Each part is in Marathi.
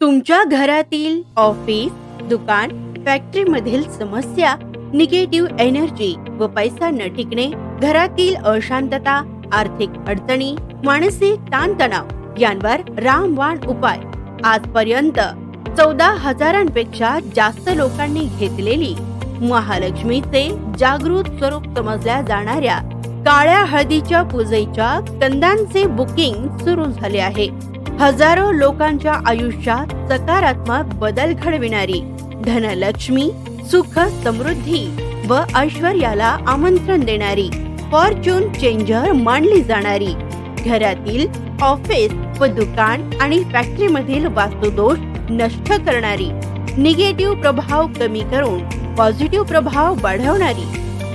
तुमच्या घरातील ऑफिस दुकान फॅक्टरीमधील समस्या निगेटिव्ह एनर्जी व पैसा न टिकणे घरातील अशांतता आर्थिक अडचणी मानसिक ताणतणाव यांवर रामवाण उपाय. आजपर्यंत चौदा हजारांपेक्षा जास्त लोकांनी घेतलेली महालक्ष्मीचे जागृत स्वरूप समजल्या जाणाऱ्या काळ्या हळदीच्या पूजेच्या कंदांचे बुकिंग सुरू झाले आहे. हजारो लोकांच्या आयुष्यात सकारात्मक बदल घडविणारी धनलक्ष्मी सुख समृद्धी व ऐश्वर्याला आमंत्रण देणारी फॉर्च्यून चेंजर मानली जाणारी. घरातील ऑफिस व दुकान आणि फॅक्टरीमधील वास्तुदोष नष्ट करणारी. निगेटिव्ह प्रभाव कमी करून पॉझिटिव्ह प्रभाव वाढवणारी.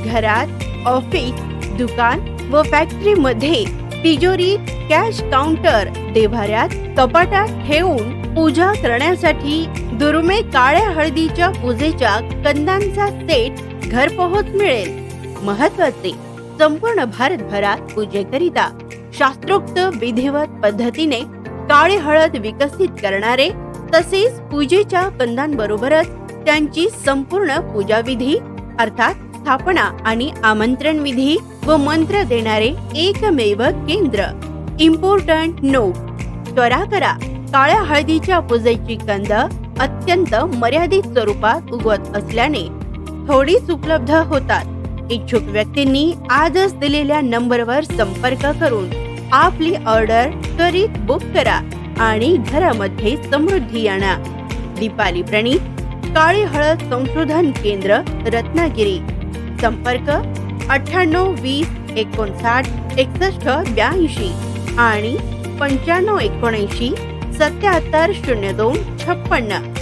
घरात ऑफिस दुकान व फॅक्टरी मध्ये तिजोरी कॅश काउंटर देभाऱ्यात कपाटात ठेवून पूजा करण्यासाठी दुर्मे काळ्या हळदीच्या पूजेच्या कंदांचा सेट घरपोहोच मिळेल. महत्त्वाचे संपूर्ण भारतभरात पूजेकरिता शास्त्रोक्त विधिवत पद्धतीने काळी हळद विकसित करणारे तसेच पूजेच्या कंदांबरोबरच त्यांची संपूर्ण पूजा विधी अर्थात स्थापना आणि आमंत्रण विधी व मंत्र देणारे एकमेव केंद्र. इम्पॉर्टंट नोट त्वरा करा. काळ्या हळदीच्या पूजेची कंद अत्यंत मर्यादित स्वरूपात उगवत असल्याने थोडीच उपलब्ध होतात. इच्छुक व्यक्तींनी आजच दिलेल्या नंबरवर संपर्क करून आपली ऑर्डर त्वरित बुक करा आणि घरामध्ये समृद्धी आणा. दीपाली प्रणीत काळी हळद संशोधन केंद्र रत्नागिरी. संपर्क अठ्ठ्याण्णव वीस एकोणसाठ एकसष्ट ब्याऐंशी आणि पंच्याण्णव एकोणऐंशी सत्याहत्तर शून्य दोन छप्पन्न.